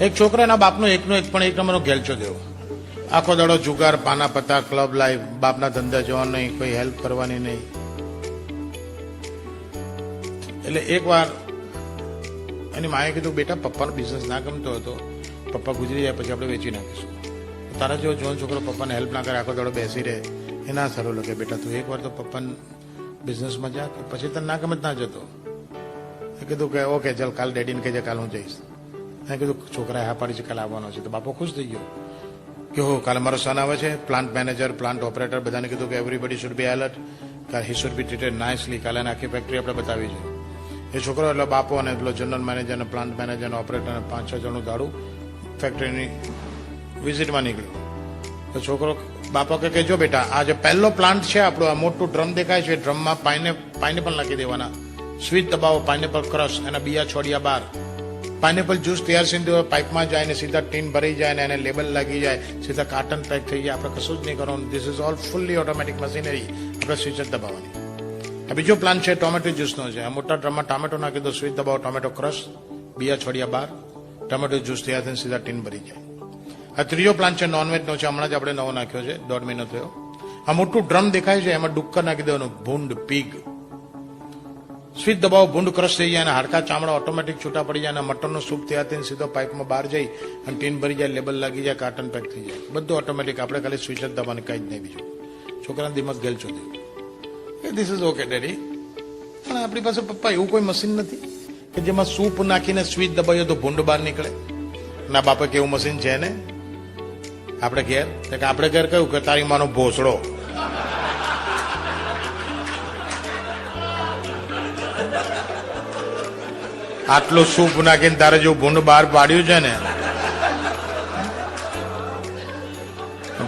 એક છોકરાના બાપનો એકનો એક પણ એક નંબરનો ગેલચો દેવો આખો દાડો જુગાર, પાના પત્તા ક્લબ લાઈફ બાપના ધંધા જવાનું નહીં, કોઈ હેલ્પ કરવાની નહીં. એટલે એક વાર એની માએ કીધું, બેટા, પપ્પાનો બિઝનેસ ના ગમતો હતો. પપ્પા ગુજરી જાય, પછી આપણે વેચી નાખીશું. તારા જેવો જોન છોકરો પપ્પાને હેલ્પ ના કરે, આખો દાડો બેસી રહે. એ ના સારું લાગે, બેટા, તું એકવાર તો પપ્પાને બિઝનેસમાં જા પછી તને ના ગમે જ ના જતો કીધું કે, ઓકે, ચાલ, કાલ ડેડીને કહેજે, કાલ હું જઈશ. મેં કીધું, છોકરાએ હા પાડી છે, કાલે આવવાનો છે. તો બાપો ખુશ થઈ ગયો. કે હો કાલે મારો સન આવે છે પ્લાન્ટ મેનેજર પ્લાન્ટ ઓપરેટર બધાને કીધું કે એવરીબડી શુડ બી એલર્ટ કાલ he should be treated nicely કાલે આખી ફેક્ટરી આપણે બતાવી છે. એ છોકરો, એટલે બાપો અને પેલો જનરલ મેનેજર અને પ્લાન્ટ મેનેજર અને ઓપરેટર અને પાંચ છ જણનું દાડું ફેક્ટરીની વિઝિટમાં નીકળ્યું. તો છોકરો, બાપા કે જો બેટા, આ જે પહેલો પ્લાન્ટ છે, આપણો આ મોટું ડ્રમ દેખાય છે ડ્રમમાં પાઈને પાઇનેપલ નાખી દેવાના. સ્વીટ દબાવો પાઇનેપલ ક્રશ એના બિયા છોડ્યા બાર. પાઇનેપલ જ્યુસ તૈયાર સીધું પાઇપમાં જાય ને સીધા ટીન ભરી જાય ને એને લેબલ લાગી જાય, સીધા કાર્ટન પેક થઈ જાય. આપણે કશું જ નહીં કરવાનું. This is all fully automatic machinery આપણે સ્વિચ જ દબાવવાની. આ બીજો પ્લાન છે ટોમેટો જ્યુસનો છે. આ મોટા ડ્રમમાં ટામેટો નાખી દો સ્વીટ દબાવો, ટોમેટો ક્રશ બીજા છોડ્યા બાર, ટોમેટો જ્યુસ તૈયાર થઈને સીધા ટીન ભરી જાય. આ ત્રીજો પ્લાન છે નોનવેજનો છે. હમણાં જ આપણે નવો નાખ્યો છે. દોઢ મહિનો થયો. આ મોટું ડ્રમ દેખાય છે. એમાં ડુક્કર નાખી દેવાનું. ભૂંડ, પીગ. સ્વીટ દબાવો ભૂંડ ક્રશ થઈ જાય અને હાડકા ચામડા ઓટોમેટિક છૂટા પડી જાય અને મટનનો સૂપ તૈયાર થઈને સીધો પાઇપમાં બહાર જઈ અને ટીન ભરી જાય, લેબલ લાગી જાય, કાર્ટન પેક થઈ જાય. બધું ઓટોમેટિક. આપણે ખાલી સ્વિચ જ દબાવવાની કંઈ જ નહીં બીજું. છોકરાના દિમાગ ગેલ એ ધીસ ઇઝ ઓકે ડેડી પણ આપણી પાસે પપ્પા એવું કોઈ મશીન નથી કે જેમાં સૂપ નાખીને સ્વીચ દબાવીએ તો ભૂંડ બહાર નીકળે? ના, બાપે કેવું મશીન છે ને? આપણે ઘેર? કે આપણે ઘેર કહ્યું કે તારી માનો ભોસડો. આટલું સૂપ નાખીને તારે જો ભૂંડ બહાર પાડ્યું છે ને?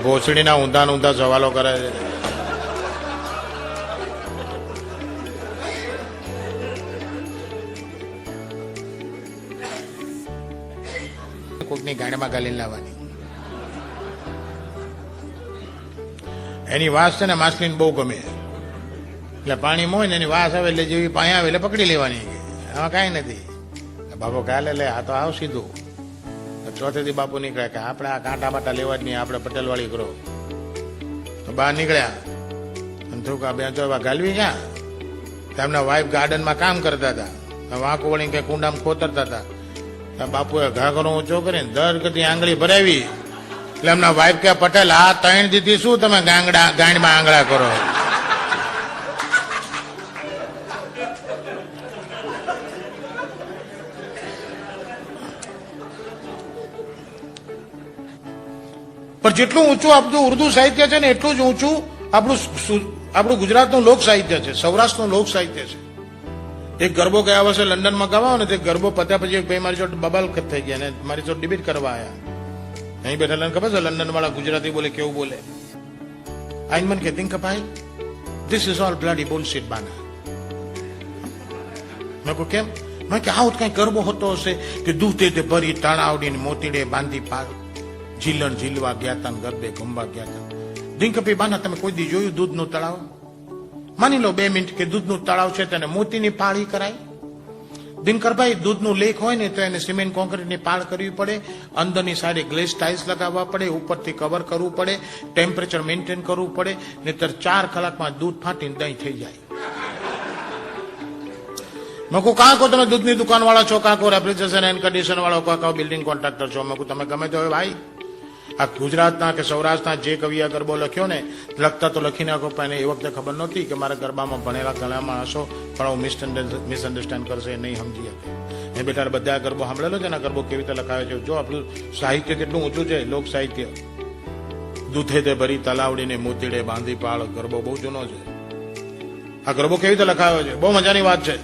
ભોસડીના ઊંધા ઊંધા સવાલો કરે છે. કોકની ગાડીમાં ગાલી લાવવાની. એની વાસ છે ને માછલીને બહુ ગમે. એટલે પાણી મોય ને એની વાસ આવે એટલે જેવી પાણી આવે એટલે પકડી લેવાની. આમાં કાંઈ નથી. બાપુ કાલે લે, આ તો આવ સીધું. ચોથેથી બાપુ નીકળે કે આપણે આ કાંટા બાટા લેવા જ નહીં, આપણે પટેલવાળી કરો તો બહાર નીકળ્યા. અને થોડુંક આ બે તો ગાલવી ગયા. તેમના વાઈફ ગાર્ડનમાં કામ કરતા હતા. વાંકો વળીને કે કુંડામાં ખોતરતા હતા. બાપુએ ઘાઘરો ઊંચો કરીને દર કદી આંગળી ભરાવી. એટલે એમના વાઈફ કે, પટેલ, આ ત્રણ દીધી શું તમે ગાંગડા, ગાંડમાં આંગળા કરો? પણ જેટલું ઊંચું આપણું ઉર્દુ સાહિત્ય છે ને એટલું જ ઊંચું આપણું આપણું ગુજરાતનું લોક સાહિત્ય છે, સૌરાષ્ટ્રનું લોક સાહિત્ય છે. એક ગરબો ગયા વર્ષે લંડનમાં ગવા ને તે ગરબો પત્યા પછી એક ભાઈ મારી જોડે બબાલ થઈ ગયા ને મારી જોડે ડિબેટ કરવા આવ્યા અહીં બેઠેલા ખબર છે લંડન વાળા ગુજરાતી બોલે, કેવું બોલે? આઈન મન કે think ભાઈ this is all bloody shit બાના. મેં કહું, કેમ? મેં કે આવું કઈ ગરબો હોતો હશે કે દૂધે તે ભરી, તણાવડીને મોતીડે બાંધી પાર ઝીલણ ઝીલવા ગયા તા ને ગરબે ઘુમવા ગયા તા. દિંકપી બાના, તમે કોઈ દી જોયું દૂધનું તળાવ? માની લો બે મિનિટ કે દૂધનું તળાવ છે તેને મોતીની પાળી કરાય. દિનકરભાઈ, દૂધનું લેક હોય ને તો એને સિમેન્ટ કોન્ક્રીટની પાળ કરવી પડે, અંદરની સારી ગ્લેસ ટાઇલ્સ લગાવવા પડે, ઉપરથી કવર કરવું પડે, ટેમ્પરેચર મેન્ટેન કરવું પડે, નહીતર ચાર કલાકમાં દૂધ ફાટીને દહીં થઈ જાય. મેં કહું કાં તમે દૂધની દુકાન વાળા છો? કાંકો, રેફ્રિજરેશન એન્ડ કન્ડિશન વાળો કાંકો બિલ્ડિંગ કોન્ટ્રાક્ટર છો? મેં તમે ગમે તો ભાઈ. આ ગુજરાતના કે સૌરાષ્ટ્રના જે કવિએ ગરબો લખ્યો ને, લખતા તો લખી નાખો, પણ એ વખતે ખબર નહોતી કે મારા ગરબામાં ભણેલા ઘણા માણસો પણ હું મિસઅન્ડરસ્ટેન્ડ કરશે, નહીં સમજી શકે. એ બેટા બધા ગરબો સાંભળેલો છે ને ગરબો કેવી રીતે લખાયો છે? જો આપણું સાહિત્ય કેટલું ઊંચું છે, લોક સાહિત્ય. દૂધે તે ભરી તલાવડીને મોતીડે બાંધી પાળ, ગરબો બહુ જૂનો છે. આ ગરબો કેવી રીતે લખાયો છે? બહુ મજાની વાત છે.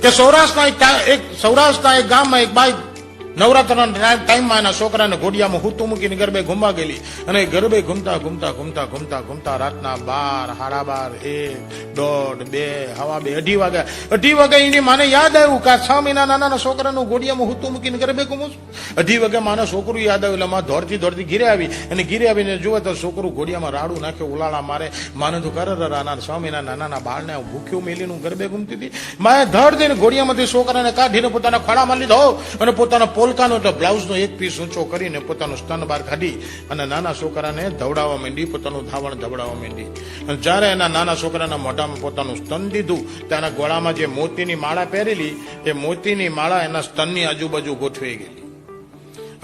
કે સૌરાષ્ટ્રના એક સૌરાષ્ટ્રના એક ગામમાં એક બાઈ નવરાત્રના ટાઈમમાં એના છોકરાને ઘોડિયામાં હુતું મૂકીને ગરબે ઘૂમવા ગયેલી. અને ગરબે ઘૂમતા ઘૂમતા ઘૂમતા ઘૂમતા ઘૂમતા રાતના બાર, સાડા બાર, એક, દોઢ, બે, હવા બે, અઢી વાગ્યા. અઢી વાગ્યા એની માને યાદ આવ્યું કે છ મહિના નાના છોકરાનું ઘોડિયામાં હુતું મૂકીને ગરબે ઘૂમું છું. અઢી વાગ્યા માનો છોકરું યાદ આવ્યું, એટલે માં દોડતી દોડતી ઘીરે આવી. અને ઘીરે આવીને જુએ તો છોકરું ઘોડિયામાં રાડું નાખે, ઉલાળા મારે. માને તો કર નાના છ મહિના નાના બાળને ભૂખ્યું મેલીનું ગરબે ઘૂમતી હતી. માએ ધડ દઈને ઘોડિયામાંથી છોકરાને કાઢીને પોતાના ખોળામાં લીધો. અને પોતાના પોલકાનો એટલે બ્લાઉઝનો એક પીસ ઊંચો કરીને પોતાનું સ્તન બહાર કાઢી અને નાના છોકરાને ધવડાવવા માંડી, પોતાનું ધાવણ ધવડાવવા માંડી. અને જ્યારે એના નાના છોકરાના મોઢામાં પોતાનું સ્તન દીધું તેના ગોળામાં જે મોતીની માળા પહેરેલી, એ મોતીની માળા એના સ્તનની આજુબાજુ ગોઠવાઈ ગયેલી.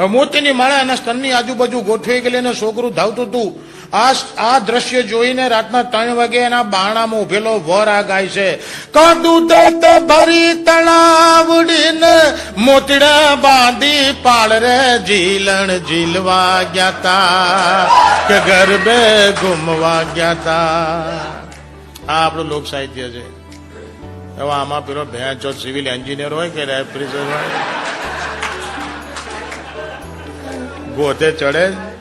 મોતીની માળા એના સ્તનની આજુબાજુ ગોઠવાઈ ગયેલી અને છોકરું ધાવતું હતું આ આ દ્રશ્ય જોઈને રાતના ત્રણ વાગે એના બાણામાં ઉભેલો વર આ ગાય છે. કાદું દત ભરી તળાવડીને મોતડા બાંધી પાળ રે ઝીલણ ઝીલવા ગયા તા કે ગરબે ઘૂમવા ગયા તા આ આપણું લોક સાહિત્ય છે. હવે આમાં પેલો ભેંચો સિવિલ એન્જિનિયર હોય કે રેફ્રિજરેટર હોય? ગોતે ચડે?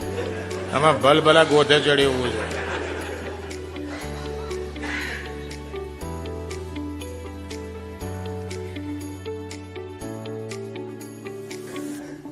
આમાં ભલ ભલા ગોથે ચડે એવું છે.